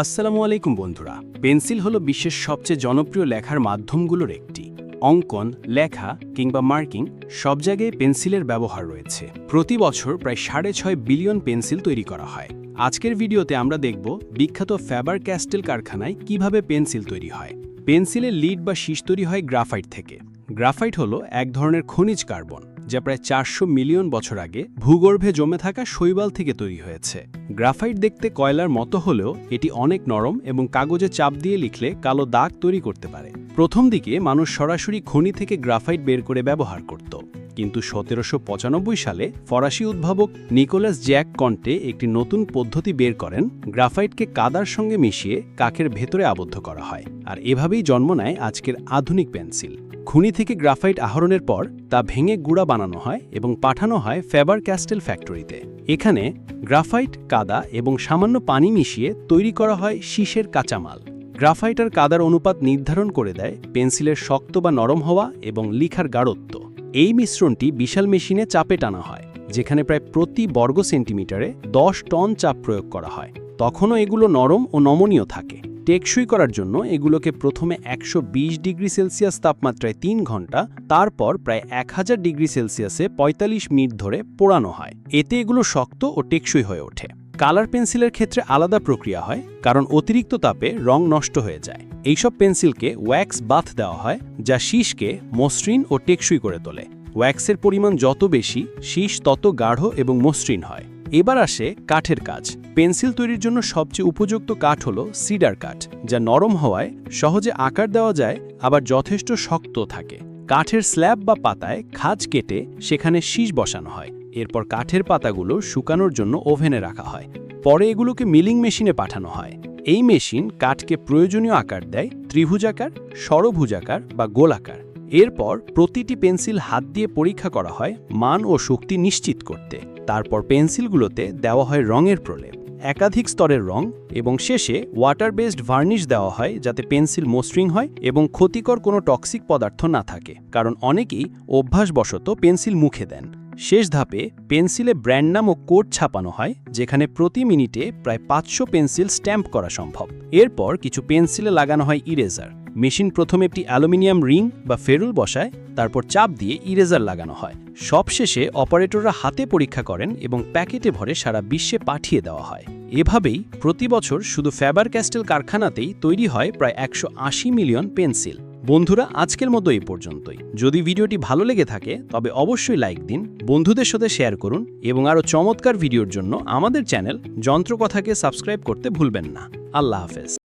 আসসালামু আলাইকুম বন্ধুরা। পেন্সিল হলো বিশ্বের সবচেয়ে জনপ্রিয় লেখার মাধ্যমগুলোর একটি। অঙ্কন, লেখা কিংবা মার্কিং সব জায়গায় পেন্সিলের ব্যবহার রয়েছে। প্রতি বছর প্রায় সাড়ে ছয় বিলিয়ন পেন্সিল তৈরি করা হয়। আজকের ভিডিওতে আমরা দেখব বিখ্যাত ফ্যাবার ক্যাস্টেল কারখানায় কীভাবে পেন্সিল তৈরি হয়। পেন্সিলের লিড বা শীষ তৈরি হয় গ্রাফাইট থেকে। গ্রাফাইট হলো এক ধরনের খনিজ কার্বন, যা প্রায় চারশো মিলিয়ন বছর আগে ভূগর্ভে জমে থাকা শৈবাল থেকে তৈরি হয়েছে। গ্রাফাইট দেখতে কয়লার মতো হলেও এটি অনেক নরম এবং কাগজে চাপ দিয়ে লিখলে কালো দাগ তৈরি করতে পারে। প্রথম দিকে মানুষ সরাসরি খনি থেকে গ্রাফাইট বের করে ব্যবহার করত। কিন্তু সতেরোশো পঁচানব্বই সালে ফরাসি উদ্ভাবক নিকোলাস জ্যাক কন্টে একটি নতুন পদ্ধতি বের করেন, গ্রাফাইটকে কাদার সঙ্গে মিশিয়ে কাকের ভেতরে আবদ্ধ করা হয়। আর এভাবেই জন্ম নেয় আজকের আধুনিক পেন্সিল। খুনি থেকে গ্রাফাইট আহরণের পর তা ভেঙে গুঁড়া বানানো হয় এবং পাঠানো হয় ফেবার ক্যাস্টেল ফ্যাক্টরিতে। এখানে গ্রাফাইট, কাদা এবং সামান্য পানি মিশিয়ে তৈরি করা হয় শীষের কাঁচামাল। গ্রাফাইট আর কাদার অনুপাত নির্ধারণ করে দেয় পেন্সিলের শক্ত বা নরম হওয়া এবং লিখার গাঢ়ত্ব। এই মিশ্রণটি বিশাল মেশিনে চাপে টানা হয়, যেখানে প্রায় প্রতি বর্গ সেন্টিমিটারে দশ টন চাপ প্রয়োগ করা হয়। তখনও এগুলো নরম ও নমনীয় থাকে। টেকসই করার জন্য এগুলোকে প্রথমে একশো বিশ ডিগ্রি সেলসিয়াস তাপমাত্রায় তিন ঘণ্টা, তারপর প্রায় এক হাজার ডিগ্রি সেলসিয়াসে ৪৫ মিনিট ধরে পোড়ানো হয়। এতে এগুলো শক্ত ও টেকসই হয়ে ওঠে। কালার পেন্সিলের ক্ষেত্রে আলাদা প্রক্রিয়া হয়, কারণ অতিরিক্ত তাপে রং নষ্ট হয়ে যায়। এইসব পেন্সিলকে ওয়্যাক্স বাথ দেওয়া হয়, যা শীষকে মসৃণ ও টেকসই করে তোলে। ওয়্যাক্সের পরিমাণ যত বেশি, শীষ তত গাঢ় এবং মসৃণ হয়। এবার আসে কাঠের কাজ। পেন্সিল তৈরির জন্য সবচেয়ে উপযুক্ত কাঠ হল সিডার কাঠ, যা নরম হওয়ায় সহজে আকার দেওয়া যায়, আবার যথেষ্ট শক্ত থাকে। কাঠের স্ল্যাব বা পাতায় খাজ কেটে সেখানে শীষ বসানো হয়। এরপর কাঠের পাতাগুলো শুকানোর জন্য ওভেনে রাখা হয়। পরে এগুলোকে মিলিং মেশিনে পাঠানো হয়। এই মেশিন কাঠকে প্রয়োজনীয় আকার দেয় ত্রিভুজাকার ষড়ভুজাকার বা গোলাকার এরপর প্রতিটি পেন্সিল হাত দিয়ে পরীক্ষা করা হয় মান ও শক্তি নিশ্চিত করতে। তারপর পেন্সিলগুলোতে দেওয়া হয় রঙের প্রলেপ। একাধিক স্তরের রং এবং শেষে ওয়াটার বেসড ভার্নিশ দেওয়া হয় যাতে পেন্সিল মসৃণ হয় এবং ক্ষতিকর কোনো টক্সিক পদার্থ না থাকে। কারণ অনেকেই অভ্যাসবশত পেন্সিল মুখে দেন। শেষ ধাপে পেন্সিলে ব্র্যান্ড নাম ও কোড ছাপানো হয়, যেখানে প্রতি মিনিটে প্রায় পাঁচশো পেন্সিল স্ট্যাম্প করা সম্ভব। এরপর কিছু পেন্সিলে লাগানো হয় ইরেজার। মেশিন প্রথমে একটি অ্যালুমিনিয়াম রিং বা ফেরুল বসায়, তারপর চাপ দিয়ে ইরেজার লাগানো হয়। সবশেষে অপারেটররা হাতে পরীক্ষা করেন এবং প্যাকেটে ভরে সারা বিশ্বে পাঠিয়ে দেওয়া হয়। এভাবেই প্রতি বছর শুধু ফ্যাবার ক্যাস্টেল কারখানাতেই তৈরি হয় প্রায় একশো আশি মিলিয়ন পেন্সিল। বন্ধুরা, আজকের মতো এই পর্যন্তই। যদি ভিডিওটি ভালো লেগে থাকে, তবে অবশ্যই লাইক দিন, বন্ধুদের সাথে শেয়ার করুন এবং আরও চমৎকার ভিডিওর জন্য আমাদের চ্যানেল যন্ত্রকথাকে সাবস্ক্রাইব করতে ভুলবেন না। আল্লাহ হাফেজ।